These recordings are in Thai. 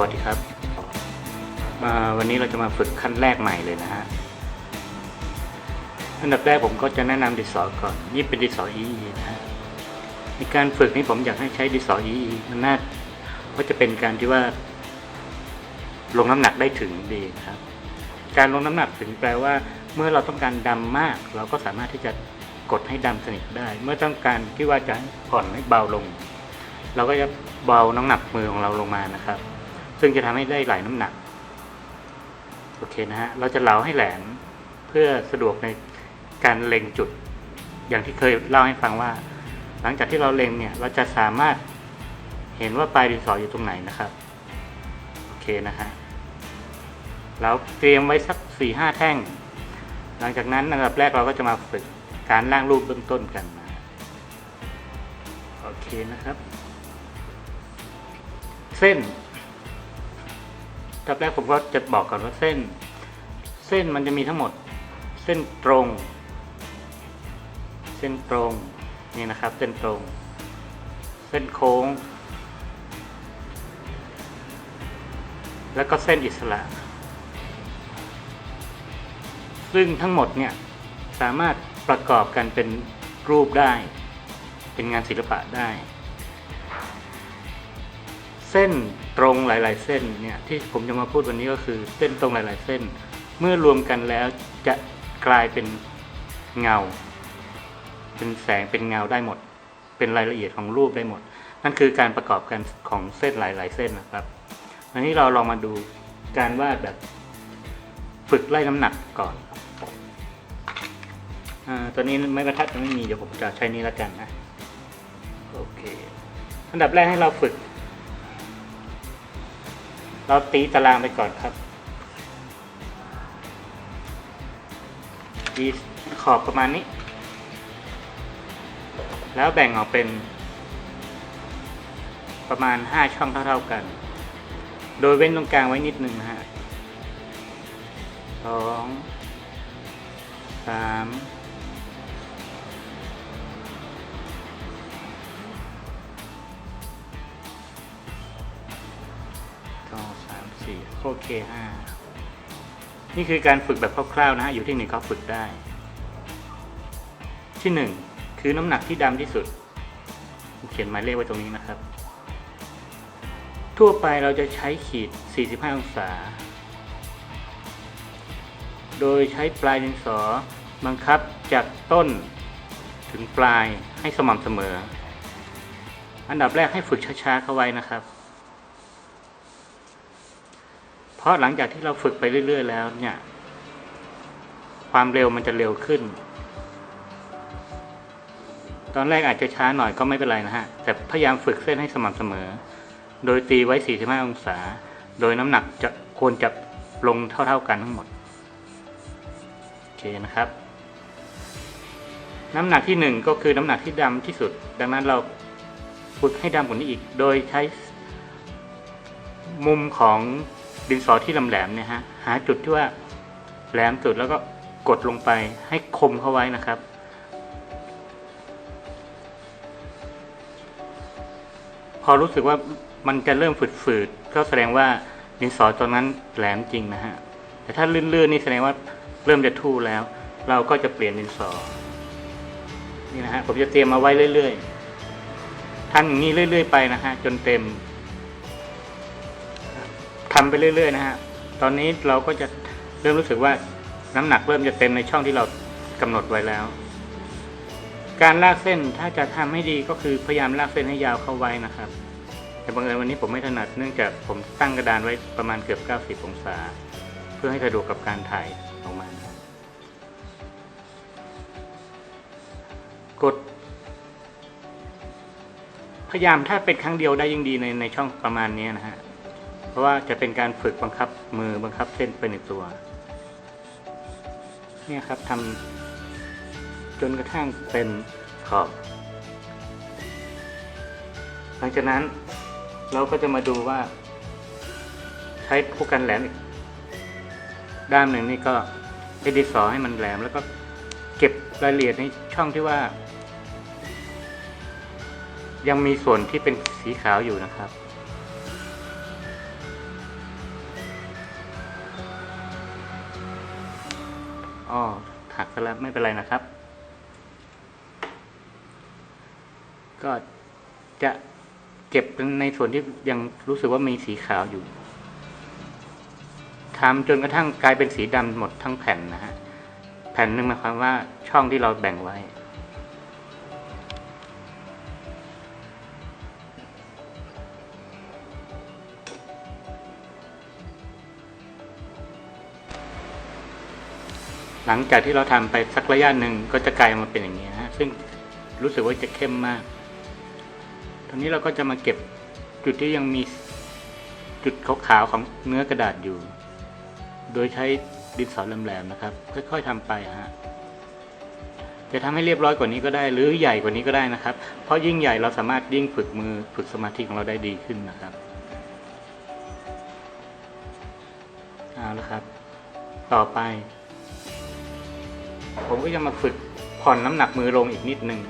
วัสดีครับมาวันนี้เราจะมาฝึกขั้นแรกใหม่เลยนะฮะอันดับแรกผมก็จะแนะนำดิสอก่อนนี่เป็นดิสอ EE นะฮะในการฝึกนี้ผมอยากให้ใช้ดิสอ EE มันน่าก็จะเป็นการที่ว่า ลงน้ำหนักได้ถึงดีครับ การลงน้ำหนักถึงแปลว่า เมื่อเราต้องการดำมาก เราก็สามารถที่จะกดให้ดำสนิทได้ เมื่อต้องการที่ว่าจะผ่อนให้เบาลง เราก็จะเบาน้ำหนักมือของเราลงมานะครับ ซึ่งจะทำให้ได้หลายน้ำหนัก โอเคนะฮะ เราจะเหลาให้แหลมเพื่อสะดวกในการเล็งจุด อย่างที่เคยเล่าให้ฟังว่า หลังจากที่เราเล็งเนี่ย เราจะสามารถเห็นว่าปลายดินสออยู่ตรงไหนนะครับ โอเคนะฮะ เราเตรียมไว้สักสี่ห้าแท่ง หลังจากนั้นอันดับแรกเราก็จะมาฝึกการร่างรูปเบื้องต้นกันนะโอเคนะครับ เส้น ดับแรกผมก็จะบอกก่อนว่าเส้น เส้นมันจะมีทั้งหมด เส้นตรง เส้นตรงนี่นะครับ เส้นตรง เส้นโค้ง แล้วก็เส้นอิสระ ซึ่งทั้งหมดเนี่ยสามารถประกอบกันเป็นรูปได้ เป็นงานศิลปะได้ เส้นตรงหลาย ๆ เส้นเนี่ยที่ผมจะมาพูดวันนี้ก็คือเส้นตรงหลาย ๆ เส้น เมื่อรวมกันแล้วจะกลายเป็นเงา เป็นแสงเป็นเงาได้หมด เป็นรายละเอียดของรูปได้หมด นั่นคือการประกอบกันของเส้นหลาย ๆ เส้นนะครับอันนี้เราลองมาดูการวาดแบบฝึกไล่น้ำหนักก่อนอตัวนี้ไม้บรรทัดจะไม่มีเดี๋ยวผมจะใช้นี้แล้วกันนะ โอเค อันดับแรกให้เราฝึก เราตีตารางไปก่อนครับตีขอบประมาณนี้ แล้วแบ่งออกเป็น ประมาณห้าช่องเท่าๆกัน โดยเว้นตรงกลางไว้นิดนึงนะฮะสองสาม 4โค้ด5นี่คือการฝึกแบบคร่าวๆนะฮะ อยู่ที่หนึ่งเขาฝึกได้ ที่ 1 คือน้ำหนักที่ดำที่สุด เขียนหมายเลขไว้ตรงนี้นะครับ ทั่วไปเราจะใช้ขีด 45 องศา โดยใช้ปลายดินสอบังคับจากต้นถึงปลายให้สม่ำเสมอ อันดับแรกให้ฝึกช้าๆเข้าไว้นะครับ เพราะหลังจากที่เราฝึกไปเรื่อย ๆ แล้วเนี่ย ความเร็วมันจะเร็วขึ้น ตอนแรกอาจจะช้าหน่อยก็ไม่เป็นไรนะฮะ แต่พยายามฝึกเส้นให้สม่ำเสมอ โดยตีไว้ 45 องศา โดยน้ำหนักจะควรจะลงเท่า ๆกันทั้งหมด โอเคนะครับ น้ำหนักที่หนึ่งก็คือน้ำหนักที่ดำที่สุด ดังนั้นเราฝึกให้ดำกว่านี้อีก โดยใช้มุมของ ดินสอที่ลำแหลมเนี่ยฮะหาจุดที่ว่าแหลมสุดแล้วก็กดลงไปให้คมเข้าไว้นะครับ พอรู้สึกว่ามันจะเริ่มฝืดๆก็แสดงว่าดินสอตอนนั้นแหลมจริงนะฮะแต่ถ้าลื่นๆนี่แสดงว่าเริ่มจะทู่แล้ว เราก็จะเปลี่ยนดินสอนี่นะฮะผมจะเตรียมมาไว้เรื่อยๆทำอย่างนี้เรื่อย ๆ ไปนะฮะจนเต็ม ทำไปเรื่อยๆนะฮะตอนนี้เราก็จะเริ่มรู้สึกว่าน้ำหนักเริ่มจะเต็มในช่องที่เรากำหนดไว้แล้ว การลากเส้นถ้าจะทำให้ดีก็คือพยายามลากเส้นให้ยาวเข้าไว้นะครับ แต่บังเอิญวันนี้ผมไม่ถนัดเนื่องจากผมตั้งกระดานไว้ประมาณเกือบ 90 องศา เพื่อให้สะดวกกับการถ่ายออกมากด พยายามถ้าเป็นครั้งเดียวได้ยิ่งดีในในช่องประมาณนี้นะฮะ ราะว่าจะเป็นการฝึกบังคับมือบังคับเส้นไปในตัว เนี่ยครับทำจนกระทั่งเต็มขอบ หลังจากนั้นเราก็จะมาดูว่า ใช้ผู้กันแหลมอีกด้านหนึ่งนี่ก็ใช้ดินสอให้มันแหลม แล้วก็เก็บรายละเอียดในช่องที่ว่า ยังมีส่วนที่เป็นสีขาวอยู่นะครับ อ้อหักซะแล้วไม่เป็นไรนะครับ ก็จะเก็บในส่วนที่ยังรู้สึกว่ามีสีขาวอยู่ทำจนกระทั่งกลายเป็นสีดำหมดทั้งแผ่นนะฮะ แผ่นหนึ่งหมายความว่าช่องที่เราแบ่งไว้ หลังจากที่เราทำไปสักระยะหนึ่งก็จะกลายมาเป็นอย่างนี้นะฮะซึ่งรู้สึกว่าจะเข้มมาก ตอนนี้เราก็จะมาเก็บจุดที่ยังมีจุดขาวๆของเนื้อกระดาษอยู่ โดยใช้ดินสอแหลมๆนะครับ ค่อยๆทำไปฮะจะทำให้เรียบร้อยกว่านี้ก็ได้ หรือใหญ่กว่านี้ก็ได้นะครับ เพราะยิ่งใหญ่เราสามารถยิ่งฝึกมือฝึกสมาธิของเราได้ดีขึ้นนะครับเอาละครับ ต่อไป ผมก็จะมาฝึกผ่อนน้ำหนักมือลงอีกนิดหนึ่ง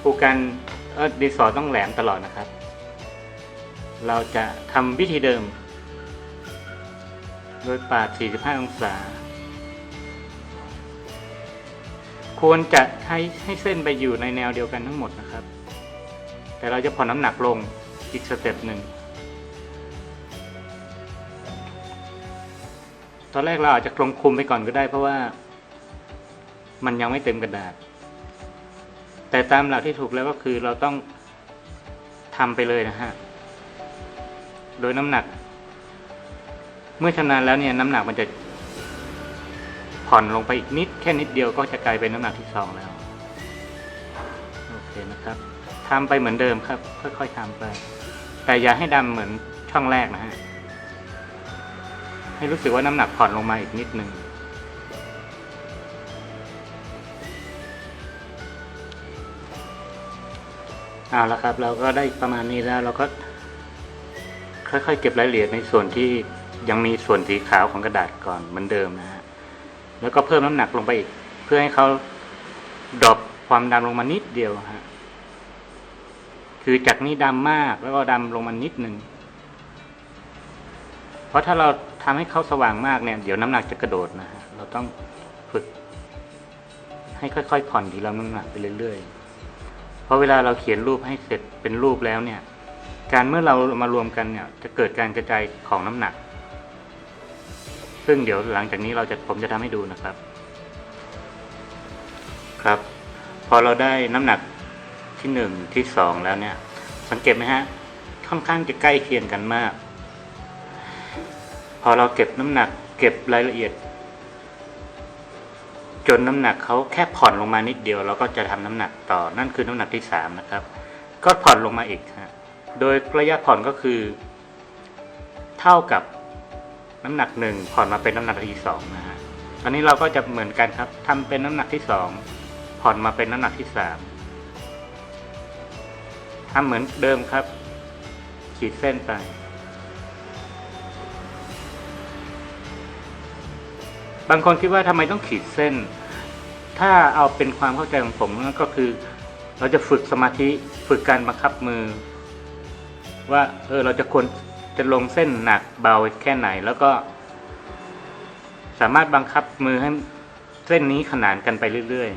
ครูการเออดินสอต้องแหลมตลอดนะครับ เราจะทำวิธีเดิม โดยปาด 45 องศา ควรจะให้ให้เส้นไปอยู่ในแนวเดียวกันทั้งหมดนะครับ แต่เราจะผ่อนน้ำหนักลงอีกสเต็ปหนึ่งตอนแรกเราอาจจะคลงคุมไปก่อนก็ได้เพราะว่า มันยังไม่เต็มกระดาษ แต่ตามหลักที่ถูกแล้วก็คือเราต้องทำไปเลยนะฮะ โดยน้ำหนัก เมื่อชำนาญแล้วเนี่ยน้ำหนักมันจะผ่อนลงไปอีกนิด แค่นิดเดียวก็จะกลายเป็นน้ำหนักที่สองแล้ว โอเคนะครับทำไปเหมือนเดิมครับ ค่อยๆทำไป แต่อย่าให้ดำเหมือนช่องแรกนะฮะ ให้รู้สึกว่าน้ำหนักผ่อนลงมาอีกนิดหนึ่ง เอาละครับเราก็ได้ประมาณนี้แล้วเราก็ค่อยๆ เก็บรายละเอียดในส่วนที่ยังมีส่วนสีขาวของกระดาษก่อนเหมือนเดิมนะฮะแล้วก็เพิ่มน้ำหนักลงไปอีก เพื่อให้เขาดรอปความดำลงมานิดเดียวฮะคือจากนี้ดำมากแล้วก็ดำลงมานิดหนึ่งเพราะถ้าเราทำให้เขาสว่างมากเนี่ยเดี๋ยวน้ำหนักจะกระโดดนะฮะเราต้องฝึก ให้ค่อยๆผ่อนทีละน้ำหนักไปเรื่อยๆ ราะเวลาเราเขียนรูปให้เสร็จเป็นรูปแล้วเนี่ย การเมื่อเรามารวมกันเนี่ยจะเกิดการกระจายของน้ำหนัก ซึ่งเดี๋ยวหลังจากนี้เราจะผมจะทำให้ดูนะครับ ครับ พอเราได้น้ำหนักที่หนึ่งที่สองแล้วเนี่ย สังเกตไหมฮะค่อนข้างจะใกล้เคียงกันมาก พอเราเก็บน้ำหนัก เก็บรายละเอียด จนน้ำหนักเขาแค่ผ่อนลงมานิดเดียวเราก็จะทำน้ำหนักต่อนั่นคือน้ำหนักที่สามนะครับก็ผ่อนลงมาอีกฮะโดยระยะผ่อนก็คือ เท่ากับน้ำหนักหนึ่งผ่อนมาเป็นน้ำหนักที่สองนะฮะอันนี้เราก็จะเหมือนกันครับทำเป็นน้ำหนักที่สองผ่อนมาเป็นน้ำหนักที่สามทำเหมือนเดิมครับ ขีดเส้นไป บางคนคิดว่าทำไมต้องขีดเส้น ถ้าเอาเป็นความเข้าใจของผมก็คือ เราจะฝึกสมาธิฝึกการบังคับมือ ว่าเออเราจะควรจะลงเส้นหนักเบาแค่ไหน แล้วก็ สามารถบังคับมือให้เส้นนี้ขนานกันไปเรื่อย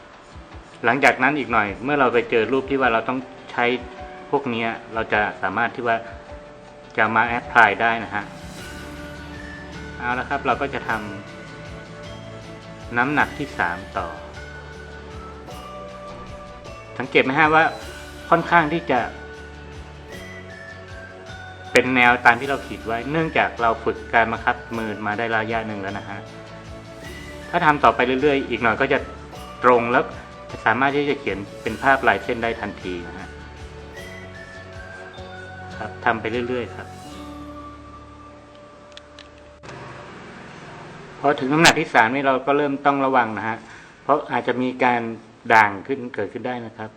ๆ หลังจากนั้นอีกหน่อย เมื่อเราไปเจอรูปที่ว่าเราต้องใช้พวกนี้เราจะสามารถที่ว่าจะมาแอพพลายได้นะฮะ เอาละครับเราก็จะทำน้ำหนักที่สามต่อ สังเกตไหมฮะว่าค่อนข้างที่จะ เป็นแนวตามที่เราขีดไว้ เนื่องจากเราฝึกการบังคับมือมาได้ระยะหนึ่งแล้วนะฮะถ้าทำต่อไปเรื่อยๆ อีกหน่อยก็จะตรงแล้วจะสามารถที่จะเขียนเป็นภาพลายเส้นได้ทันทีนะฮะครับทำไปเรื่อยๆครับ พอถึงน้ำหนักที่สามนี่เราก็เริ่มต้องระวังนะฮะ เพราะอาจจะมีการด่างขึ้นเกิดขึ้นได้นะครับ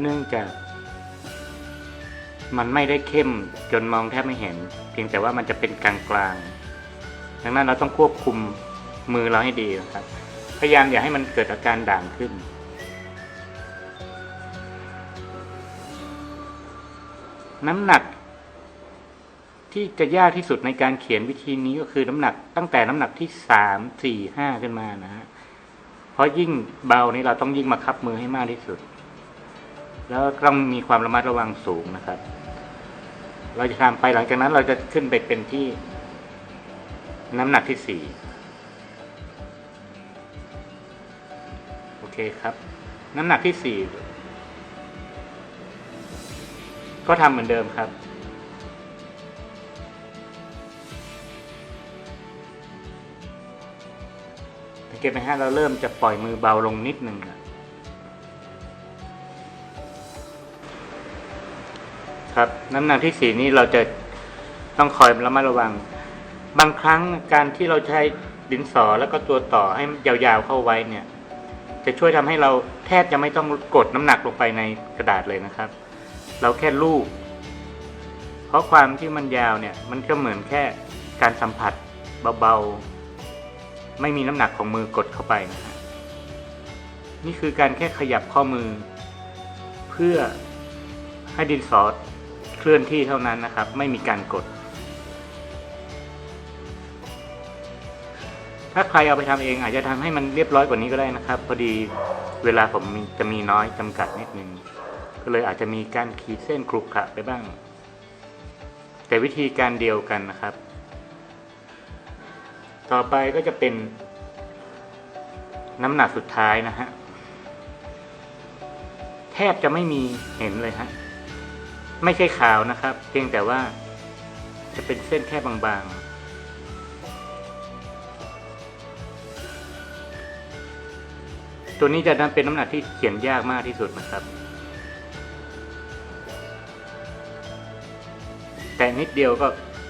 เนื่องจากมันไม่ได้เข้มจนมองแทบไม่เห็น เพียงแต่ว่ามันจะเป็นกลางๆดังนั้นเราต้องควบคุมมือเราให้ดีนะครับ พยายามอย่าให้มันเกิดอาการด่างขึ้น น้ำหนัก ที่จะยากที่สุดในการเขียนวิธีนี้ก็คือน้ำหนัก ตั้งแต่น้ำหนักที่สามสี่ห้าขึ้นมานะฮะเพราะยิ่งเบานี่เราต้องยิ่งมาคับมือให้มากที่สุด แล้วต้องมีความระมัดระวังสูงนะครับ เราจะทำไปหลังจากนั้นเราจะขึ้นไปเป็นที่น้ำหนักที่สี่โอเคครับ น้ำหนักที่สี่ก็ทำเหมือนเดิมครับ เกตไหมฮะเราเริ่มจะปล่อยมือเบาลงนิดหนึ่งอะครับน้ำหนักที่สี่นี้เราจะต้องคอยระมัดระวัง บางครั้งการที่เราใช้ดินสอแล้วก็ตัวต่อให้ยาวๆเข้าไว้เนี่ย จะช่วยทำให้เราแทบจะไม่ต้องกดน้ำหนักลงไปในกระดาษเลยนะครับ เราแค่ลูบเพราะความที่มันยาวเนี่ย มันก็เหมือนแค่การสัมผัสเบาๆ ไม่มีน้ำหนักของมือกดเข้าไปนะฮะนี่คือการแค่ขยับข้อมือ เพื่อให้ดินสอเคลื่อนที่เท่านั้นนะครับ ไม่มีการกด ถ้าใครเอาไปทำเองอาจจะทำให้มันเรียบร้อยกว่านี้ก็ได้นะครับ พอดีเวลาผมจะมีน้อยจำกัดนิดนึงก็เลยอาจจะมีการขีดเส้นครุกขระไปบ้าง แต่วิธีการเดียวกันนะครับ ต่อไปก็จะเป็น น้ำหนักสุดท้ายนะฮะ แทบจะไม่มีเห็นเลยฮะ ไม่ใช่ขาวนะครับ เพียงแต่ว่าจะเป็นเส้นแค่บางๆตัวนี้จะเป็นน้ำหนักที่เขียนยากมากที่สุดนะครับ แต่นิดเดียวก็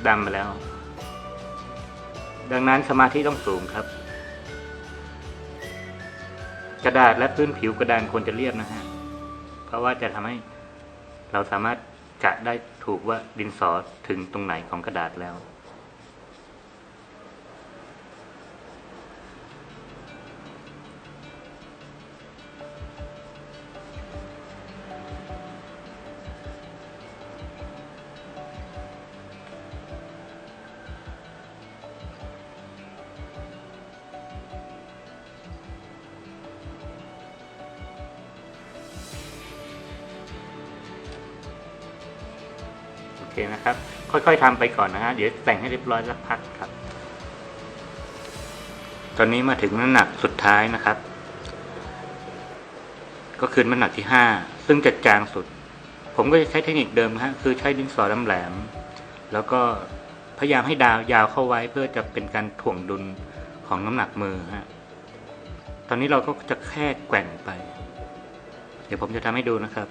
ดำไปแล้ว ดังนั้นสมาธิต้องสูงครับ กระดาษและพื้นผิวกระดานควรจะเรียบนะฮะ เพราะว่าจะทำให้เราสามารถกะได้ถูกว่าดินสอถึงตรงไหนของกระดาษแล้ว เคนะครับ ค่อยๆทำไปก่อนนะฮะเดี๋ยวแต่งให้เรียบร้อยสักพักครับ ตอนนี้มาถึงน้ำหนักสุดท้ายนะครับ ก็คือน้ำหนักที่ห้าซึ่งจะจางสุด ผมก็จะใช้เทคนิคเดิมฮะคือใช้ดินสอลำแหลม แล้วก็พยายามให้ดาวยาวเข้าไว้เพื่อจะเป็นการถ่วงดุลของน้ำหนักมือฮะตอนนี้เราก็จะแค่แกว่งไป เดี๋ยวผมจะทำให้ดูนะครับ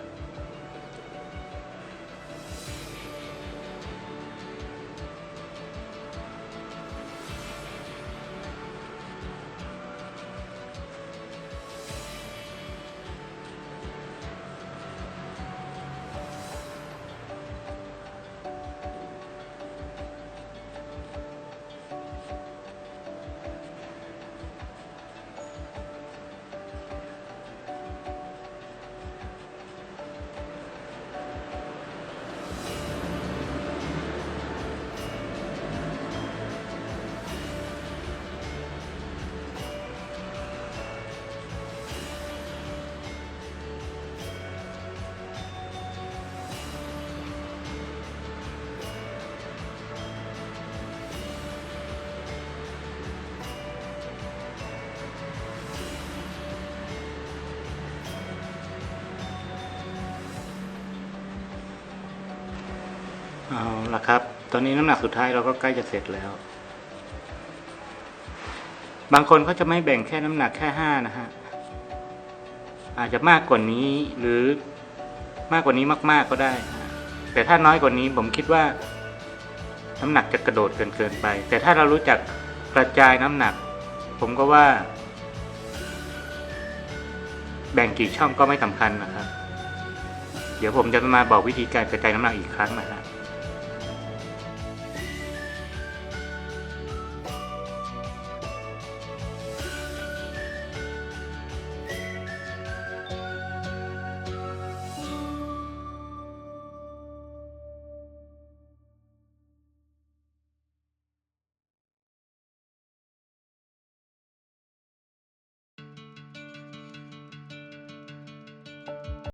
เอาละครับ ตอนนี้น้ำหนักสุดท้ายเราก็ใกล้จะเสร็จแล้ว บางคนเขาจะไม่แบ่งแค่น้ำหนักแค่ห้านะฮะ อาจจะมากกว่านี้หรือมากกว่านี้มาก ๆก็ได้ แต่ถ้าน้อยกว่านี้ผมคิดว่า น้ำหนักจะกระโดดเกินเกินไป แต่ถ้าเรารู้จักกระจายน้ำหนัก ผมก็ว่า แบ่งกี่ช่องก็ไม่สำคัญนะครับ เดี๋ยวผมจะมาบอกวิธีการกระจายน้ำหนักอีกครั้งนะฮะ